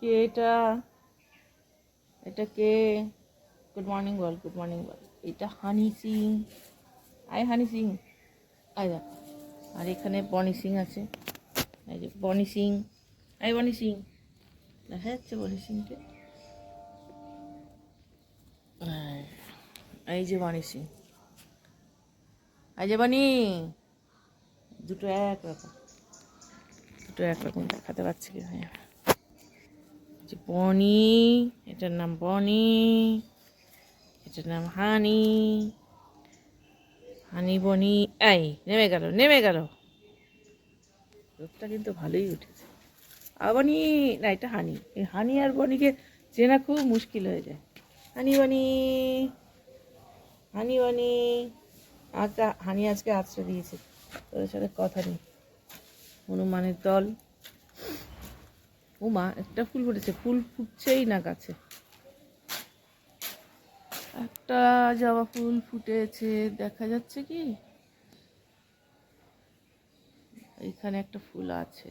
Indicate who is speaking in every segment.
Speaker 1: কে এটা? এটা কে? গুড মর্নিং বল গুড মর্নিং বল এটা হানি সিং। আই হানি সিং। আই দেখ। আর এখানে বনি সিং আছে। এই যে বনি সিং। আই বনি সিং। দেখা যাচ্ছে বনি সিংকে। এই যে বনি সিং। যে বনি। দুটো এক রকম। দুটো একরকম দেখাতে পারছি কি হ্যাঁ যে বনি, এটার নাম বনি, এটার নাম হানি হানি বনি, এই, নেমে গেল নেমে গেল। রোদটা কিন্তু ভালোই উঠেছে। আর বনি, না, এটা হানি। এই হানি আর বনিকে চেনা খুব মুশকিল হয়ে যায়। হানি বনি হানি বনি, আজকে, হানি আজকে আশ্রয় দিয়েছে। তোদের সাথে কথা নেই। হনুমানের দল। ও মা, একটা ফুল ফুটেছে, ফুল ফুটছেই না গাছে। একটা জবা ফুল ফুটেছে, দেখা যাচ্ছে কি? এইখানে একটা ফুল আছে।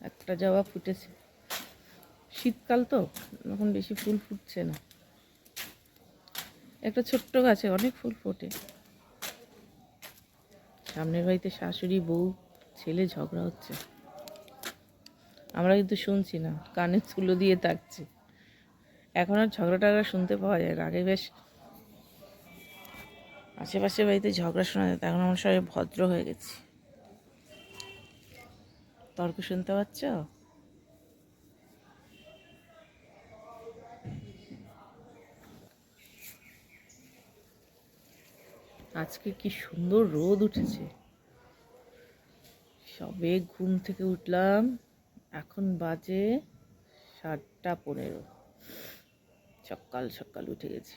Speaker 1: একটা জবা ফুটেছে। শীতকাল তো, এখন বেশি ফুল ফুটছে না। একটা ছোট্ট গাছে অনেক ফুল ফোটে। সামনের বাড়িতে শাশুড়ি, বউ ছেলে ঝগড়া হচ্ছে। আমরা কিন্তু শুনছি না, কানে তুলো দিয়ে থাকছি এখন আর ঝগড়া টগড়া শুনতে পাওয়া যায় না। আগে বেশ আশেপাশে বাড়িতে ঝগড়া শোনা যেত, এখন আমরা সবাই ভদ্র হয়ে গেছি। তর্ক শুনতে পাচ্ছ? আজকে কি সুন্দর রোদ উঠেছে। সবে ঘুম থেকে উঠলাম। এখন বাজে সাতটা পনেরো। সকাল সকাল উঠে গেছি।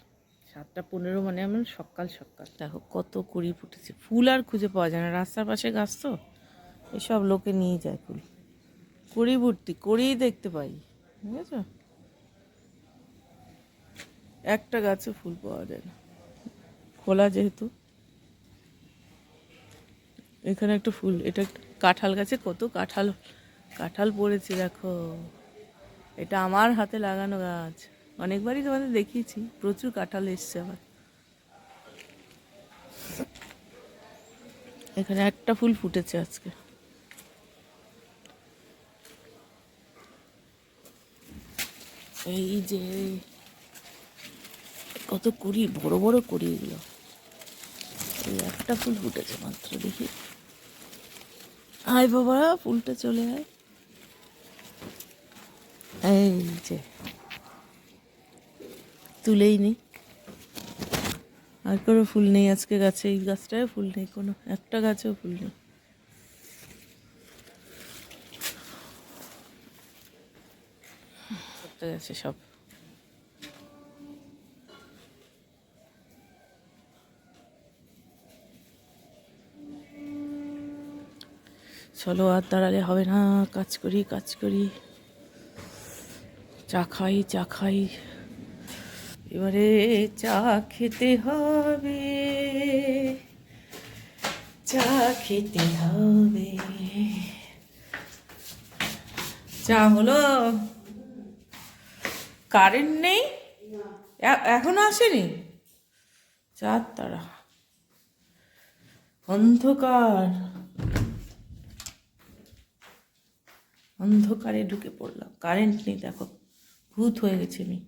Speaker 1: সাতটা পনেরো মানে এমন সকাল সকাল। দেখো কত কুড়ি ফুটেছে। ফুল আর খুঁজে পাওয়া যায় না। রাস্তার পাশে গাছ তো? এসব লোকে নিয়ে যায় ফুল। কুড়ি ভর্তি, করেই দেখতে পাই। ঠিক আছে? একটা গাছে ফুল পাওয়া যায় না। খোলা যেহেতু। এখানে একটা ফুল, এটা কাঁঠাল গাছে কত কাঁঠাল কাঁঠাল পড়েছে দেখো। এটা আমার হাতে লাগানো গাছ। অনেকবারই তোমাদের দেখিয়েছি, প্রচুর কাঁঠাল এসছে আমার এখানে একটা ফুল ফুটেছে আজকে। এই যে, কত কুড়ি বড় বড় কুড়ি এগুলো। এই একটা ফুল ফুটেছে মাত্র দেখি। আয় বাবা, ফুলটা চলে আয়। এই যে, তুলেই নি। আর কোনো ফুল নেই আজকে গাছে, এই গাছটায় ফুল নেই, কোনো, একটা গাছেও ফুল নেই। করতে গেছে সব। চলো আর দাঁড়ালে হবে না, কাজ করি কাজ করি। চা খাই চা খাই। এবারে চা খেতে হবে। চা খেতে হবে। চা হলো কারেন্ট নেই? এখনও আসেনি? চার তারা অন্ধকার। অন্ধকারে ঢুকে পড়লাম। কারেন্ট নেই দেখো। ভূত হয়ে গেছে আমি।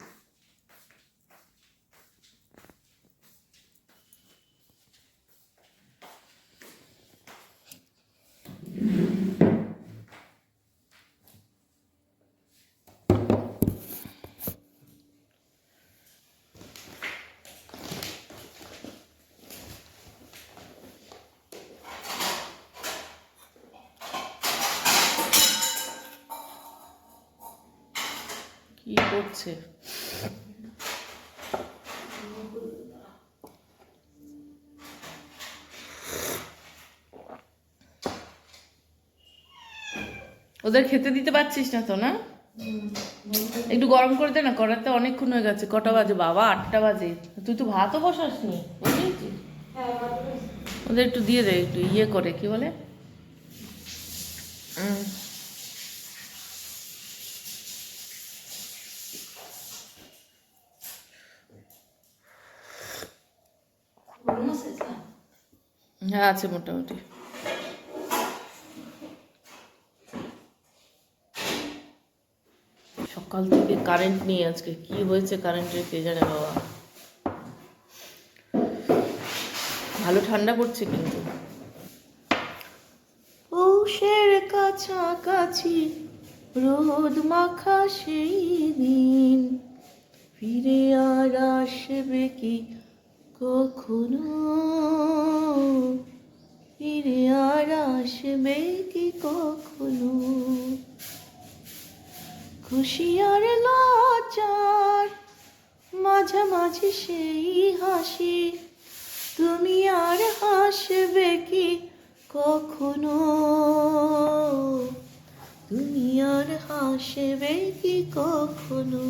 Speaker 1: কি করছে? ওদের খেতে দিতে পারছিস না তো না? একটু গরম করে দে না করাতে অনেকক্ষণ হয়ে গেছে। কটা বাজে বাবা? আটটা বাজে। তুই তো ভাতও বসাসনি বুঝেছিস ওদের একটু দিয়ে দে একটু ইয়ে করে কি বলে উম, হ্যাঁ আছে মোটামুটি। সকাল থেকে কারেন্ট নেই আজকে। কি হয়েছে কারেন্টের কে জানে বাবা। ভালো ঠান্ডা পড়ছে কিন্তু। পৌষের কাছাকাছি রোদ মাখা সেই দিন। ফিরে আর আসবে কি কখনো ফিরে আর আসবে কি কখনো? খুশি আর লজ্জার মাঝামাঝি সেই হাসি, তুমি আর হাসবে কি কখনো? তুমি আর হাসবে কি কখনো?